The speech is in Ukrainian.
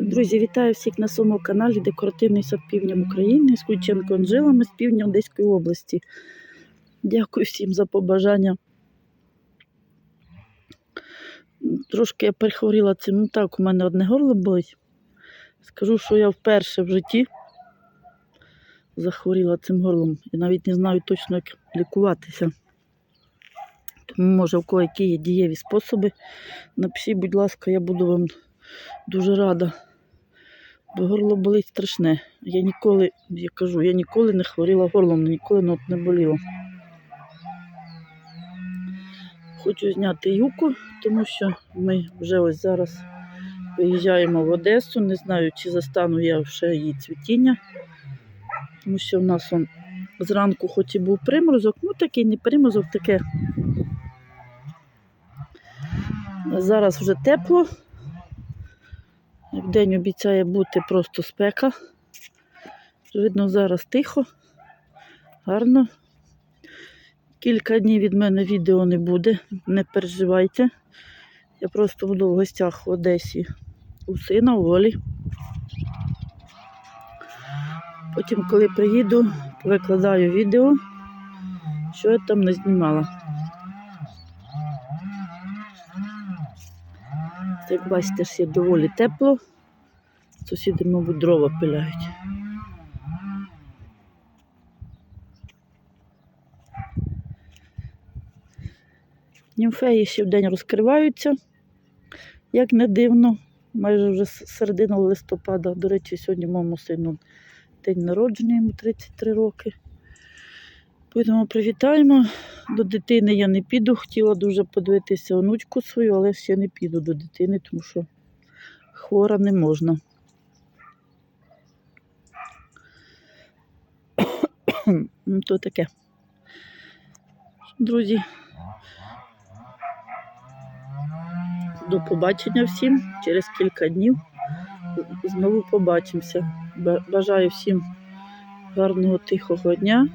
Друзі, вітаю всіх на своєму каналі Декоративний сад півдням України з Кульченко Анжелами з півдня Одеської області. Дякую всім за побажання. Трошки я перехворіла цим. Ну так, у мене одне горло болить. Скажу, що я вперше в житті захворіла цим горлом і навіть не знаю точно, як лікуватися. Тому, може, у кого які є дієві способи, напишіть, будь ласка, я буду вам дуже рада. Бо горло болить страшне. Я ніколи, я кажу, я ніколи не хворіла горлом, ніколи нот не боліло. Хочу зняти юку, тому що ми вже ось зараз виїжджаємо в Одесу. Не знаю, чи застану я ще її цвітіння. Тому що в нас он зранку хоч і був приморозок, ну такий не приморозок, таке. Зараз вже тепло. Вдень обіцяє бути просто спека. Видно, зараз тихо, гарно. Кілька днів від мене відео не буде, не переживайте. Я просто буду в гостях в Одесі у сина, у Олі. Потім, коли приїду, викладаю відео, що я там не знімала. Як бачите, ще доволі тепло. Сусіди, мабуть, дрова пиляють. Німфеї ще вдень розкриваються, як не дивно, майже вже середина листопада. До речі, сьогодні моєму сину день народження, йому 33 роки. Будемо привітаємо. До дитини я не піду. Хотіла дуже подивитися онучку свою, але ще не піду до дитини, тому що хвора не можна. Ну, То таке. Друзі. До побачення всім через кілька днів. Знову побачимося. Бажаю всім гарного тихого дня.